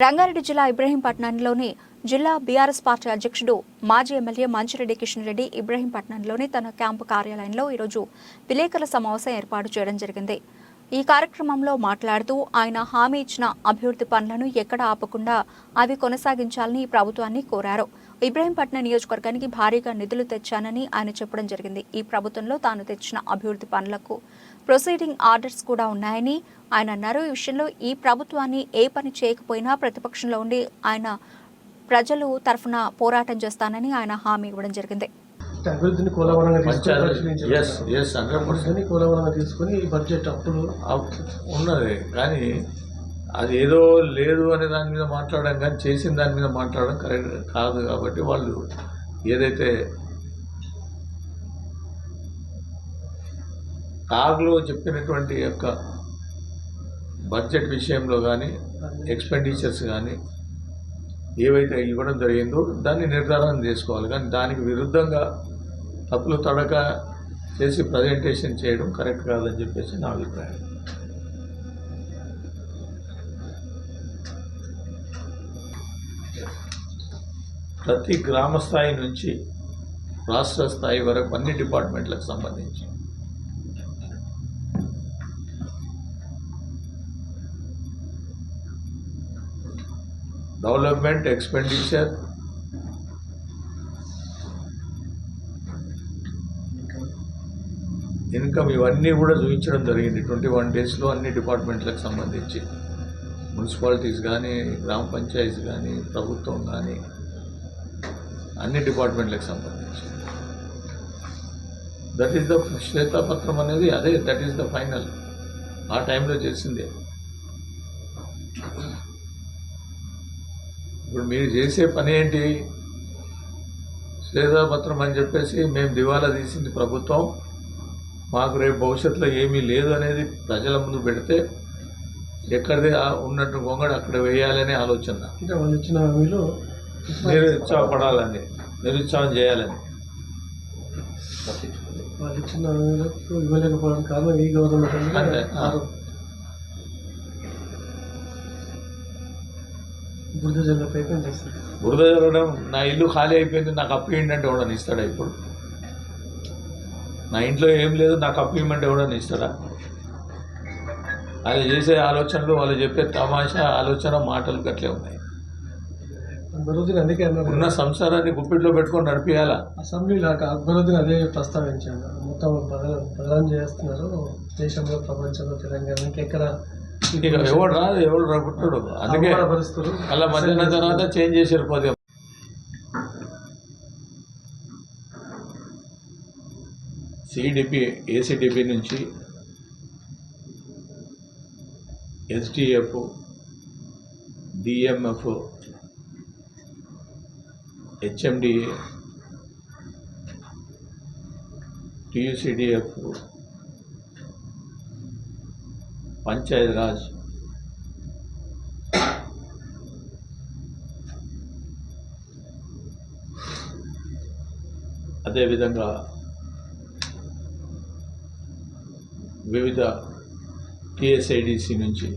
రంగారెడ్డి జిల్లా ఇబ్రహీంపట్నంలోని జిల్లా BRS party అధ్యక్షుడు మాజీ ఎమ్మెల్యే మంచిరెడ్డి కిషన్ రెడ్డి ఇబ్రహీంపట్నంలోని తన క్యాంపు కార్యాలయంలో ఈరోజు విలేకరుల సమావేశం ఏర్పాటు చేయడం జరిగింది. ఈ కార్యక్రమంలో మాట్లాడుతూ ఆయన హామీ ఇచ్చిన అభివృద్ధి పనులను ఎక్కడ ఆపకుండా అవి కొనసాగించాలని ప్రభుత్వాన్ని కోరారు. ఇబ్రహీంపట్నం నియోజకవర్గానికి భారీగా నిధులు తెచ్చానని ఆయన చెప్పడం జరిగింది. ఈ ప్రభుత్వంలో తాను తెచ్చిన అభివృద్ధి పనులకు ప్రొసీడింగ్ ఆర్డర్స్ కూడా ఉన్నాయని ఆయన అన్నారు. ఈ విషయంలో ఈ ప్రభుత్వాన్ని ఏ పని చేయకపోయినా ప్రతిపక్షంలో ఉండి ఆయన ప్రజలు తరఫున పోరాటం చేస్తానని ఆయన హామీ ఇవ్వడం జరిగింది. అభివృద్ధిని కూలవరంగా తీసుకొని కూలవరంగా తీసుకొని ఈ బడ్జెట్ అప్పులు ఉన్నది. కానీ అది ఏదో లేదు అనే దాని మీద మాట్లాడడం కానీ చేసిన దాని మీద మాట్లాడడం కరెక్ట్ కాదు కాబట్టి వాళ్ళు ఏదైతే కార్లో చెప్పినటువంటి యొక్క బడ్జెట్ విషయంలో కానీ ఎక్స్పెండిచర్స్ కానీ ఏవైతే ఇవ్వడం జరిగిందో దాన్ని నిర్ధారణ చేసుకోవాలి. కానీ దానికి విరుద్ధంగా తప్పులు తడక చేసి ప్రజెంటేషన్ చేయడం కరెక్ట్ కాదని చెప్పేసి నా అభిప్రాయం. ప్రతి గ్రామ స్థాయి నుంచి రాష్ట్ర స్థాయి వరకు అన్ని డిపార్ట్మెంట్లకు సంబంధించి డెవలప్మెంట్ ఎక్స్పెండిచర్. ఇన్కమ్ ఇవన్నీ కూడా చూపించడం జరిగింది. ట్వంటీ వన్ డేస్లో అన్ని డిపార్ట్మెంట్లకు సంబంధించి. మున్సిపాలిటీస్ కానీ గ్రామ పంచాయతీస్ కానీ ప్రభుత్వం కానీ అన్ని డిపార్ట్మెంట్లకు సంబంధించి. దట్ ఈస్ ద శ్వేతాపత్రం అనేది అదే దట్ ఈస్ ద ఫైనల్ ఆ టైంలో చేసిందే. ఇప్పుడు మీరు చేసే పని ఏంటి? శ్వేతాపత్రం అని చెప్పేసి మేము దివాలా తీసింది ప్రభుత్వం. మాకు రేపు భవిష్యత్తులో ఏమీ లేదు అనేది ప్రజల ముందు పెడితే ఎక్కడిది ఆ ఉన్నట్టు గొంగడు అక్కడ వేయాలనే ఆలోచన. అంటే వాళ్ళు ఇచ్చిన హామీలు నిరుత్సాహపడాలని నిరుత్సాహం చేయాలని. వాళ్ళు ఇచ్చిన హామీలకు ఇవ్వలేకపోవడానికి కారణం ఈ గవర్నమెంట్. అని బురద జల్ల ప్రయత్నం బురద నా ఇల్లు ఖాళీ అయిపోయింది నాకు అప్పు ఏంటంటే ఎవడని ఇస్తాడా ఇప్పుడు? నా ఇంట్లో ఏం లేదు నాకు అప్పు ఇవ్వమంటే ఎవడని ఇస్తాడా? వాళ్ళు చేసే ఆలోచనలు వాళ్ళు చెప్పే తమాషా ఆలోచన మాటలు గట్లే ఉన్నాయి. అందుకే అన్నారు. ఉన్న సంసారాన్ని గుప్పిట్లో పెట్టుకొని నడిపియాలా? అసెంబ్లీలో అభివృద్ధిని అదే ప్రస్తావించాను మొత్తం బదల బదలం చేస్తున్నారు దేశంలో ప్రపంచంలో తెలంగాణ ఇంకెక్కడ ఇక ఎవడు రాదు ఎవడు రాకుంటాడు అందుకే. మళ్ళీ మధ్యాహ్నం తర్వాత చేంజ్ చేసారు పోతే సిడిపి ఏసీడిపి నుంచి SDF DMF HMDA TUCDF panchayat raj అదేవిధంగా వివిధ టిఎస్ఐడిసి నుంచి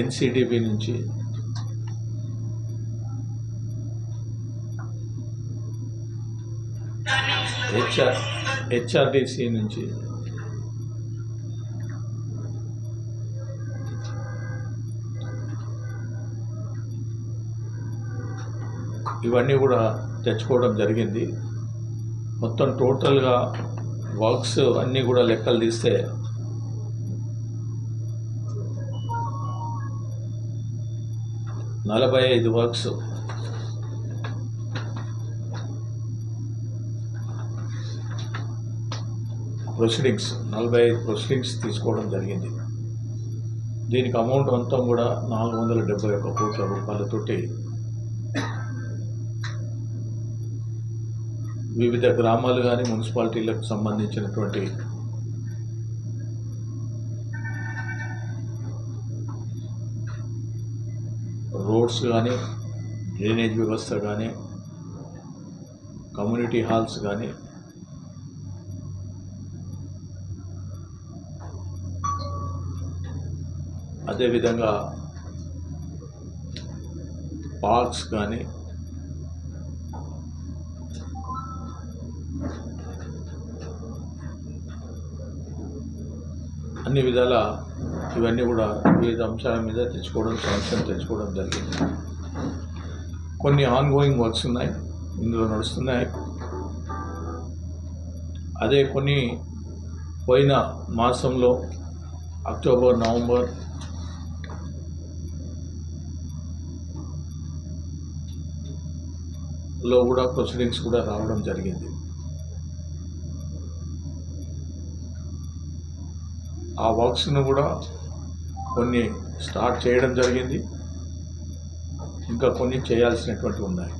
ఎన్సిడిబి నుంచి హెచ్ఆర్ హెచ్ఆర్డిసి నుంచి. ఇవన్నీ కూడా తెచ్చుకోవడం జరిగింది. మొత్తం టోటల్గా వర్క్స్ అన్నీ కూడా లెక్కలు తీస్తే నలభై ఐదు వర్క్స్. ప్రొసీడింగ్స్ నలభై ఐదు ప్రొసీడింగ్స్ తీసుకోవడం జరిగింది. దీనికి అమౌంట్ మొత్తం కూడా నాలుగు వందల డెబ్బై ఒక్క కోట్ల రూపాయలతోటి వివిధ గ్రామాలు కానీ మున్సిపాలిటీలకు సంబంధించినటువంటి రోడ్స్ కానీ డ్రైనేజ్ వ్యవస్థ కానీ కమ్యూనిటీ హాల్స్ కానీ అదేవిధంగా పార్క్స్ కానీ అన్ని విధాల ఇవన్నీ కూడా వివిధ అంశాల మీద తెచ్చుకోవడం సమస్యలు తెచ్చుకోవడం జరిగింది. కొన్ని ఆన్గోయింగ్ వర్క్స్ ఉన్నాయి ఇందులో నడుస్తున్నాయి. అదే కొన్ని పోయిన మాసంలో అక్టోబర్ నవంబర్ లో కూడా ప్రొసీడింగ్స్ కూడా రావడం జరిగింది. ఆ వర్క్స్ను కూడా కొన్ని స్టార్ట్ చేయడం జరిగింది. ఇంకా కొన్ని చేయాల్సినటువంటి ఉన్నాయి.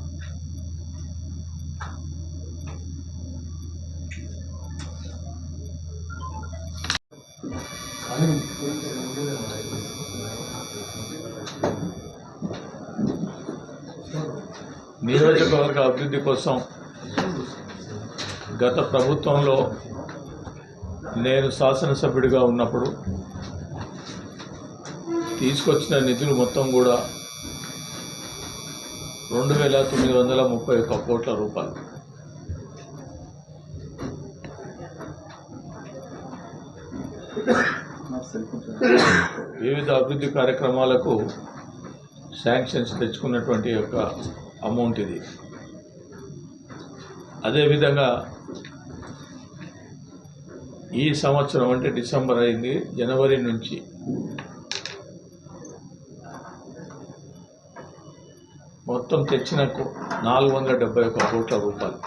నియోజకవర్గ అభివృద్ధి కోసం గత ప్రభుత్వంలో నేను శాసనసభ్యుడిగా ఉన్నప్పుడు తీసుకొచ్చిన నిధులు మొత్తం కూడా రెండు వేల తొమ్మిది వందల ముప్పై ఒక్క కోట్ల రూపాయలు. వివిధ అభివృద్ధి కార్యక్రమాలకు శాంక్షన్స్ తెచ్చుకున్నటువంటి యొక్క అమౌంట్ ఇది. అదేవిధంగా ఈ సంవత్సరం అంటే డిసెంబర్ అయింది జనవరి నుంచి మొత్తం తెచ్చిన నాలుగు వందల డెబ్బై ఒక కోట్ల రూపాయలు.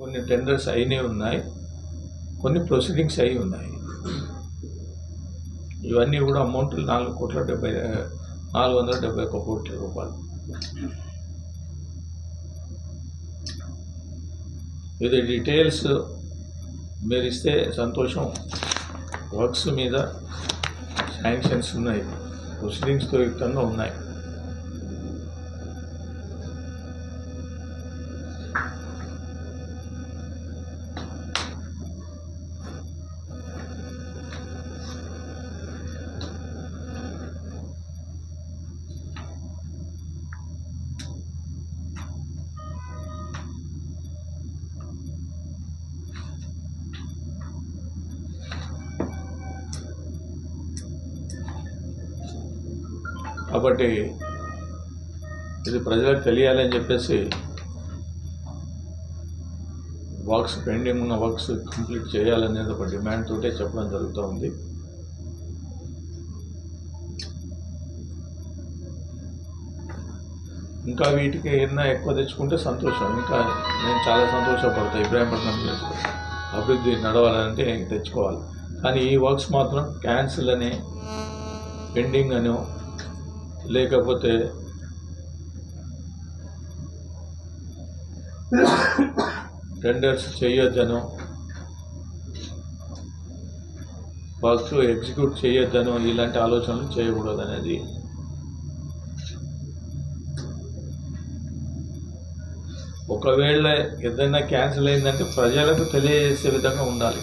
కొన్ని టెండర్స్ అయినవి ఉన్నాయి కొన్ని ప్రొసీడింగ్స్ అయి ఉన్నాయి. ఇవన్నీ కూడా అమౌంట్లు నాలుగు కోట్ల డెబ్బై నాలుగు వందల డెబ్బై ఒక్క కోట్ల రూపాయలు. ఇది డీటెయిల్స్ మీరు ఇస్తే సంతోషం. వర్క్స్ మీద శాంక్షన్స్ ఉన్నాయి. ప్రొసీడింగ్స్తో యుక్తంగా ఉన్నాయి. కాబట్టి ఇది ప్రజలకు తెలియాలని చెప్పేసి వర్క్స్ పెండింగ్ ఉన్న వర్క్స్ కంప్లీట్ చేయాలనేది ఒక డిమాండ్ తోటే చెప్పడం జరుగుతూ ఉంది. ఇంకా వీటికి ఏదైనా ఎక్కువ తెచ్చుకుంటే సంతోషం. ఇంకా నేను చాలా సంతోషపడతాను ఇబ్రాహీంపట్నం అభివృద్ధి నడవాలంటే తెచ్చుకోవాలి. కానీ ఈ వర్క్స్ మాత్రం క్యాన్సిల్ అని పెండింగ్ అనో లేకపోతే టెండర్స్ చేయొద్దనో వర్క్స్ ఎగ్జిక్యూట్ చేయొద్దనో ఇలాంటి ఆలోచనలు చేయకూడదు అనేది ఒకవేళ ఏదైనా క్యాన్సిల్ అయిందంటే ప్రజలకు తెలియజేసే విధంగా ఉండాలి.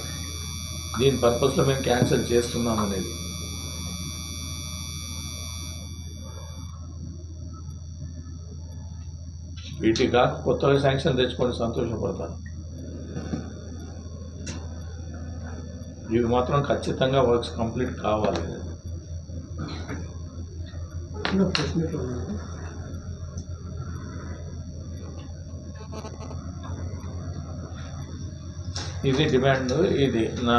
దీని పర్పస్లో మేము క్యాన్సిల్ చేస్తున్నాం అనేది వీటికి కాక కొత్తగా శాంక్షన్ తెచ్చుకొని సంతోషపడతాను. ఇవి మాత్రం ఖచ్చితంగా వర్క్స్ కంప్లీట్ కావాలి. ఇది డిమాండ్ ఇది నా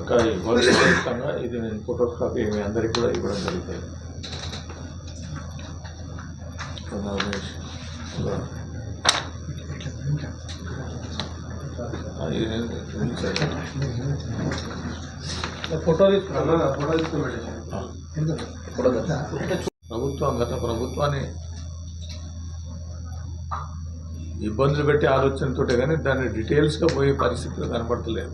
ఒక వర్క్స్ ఖచ్చితంగా ఇది నేను ఫోటోగ్రఫీ మీ అందరికీ కూడా ఇవ్వడం జరుగుతుంది రమేష్ అది ఉంది సార్. ఫోటో. ప్రభుత్వం గత ప్రభుత్వాన్ని ఇబ్బందులు పెట్టే ఆలోచనతోటే కానీ దాన్ని డీటెయిల్స్గా పోయే పరిస్థితులు కనపడతలేదు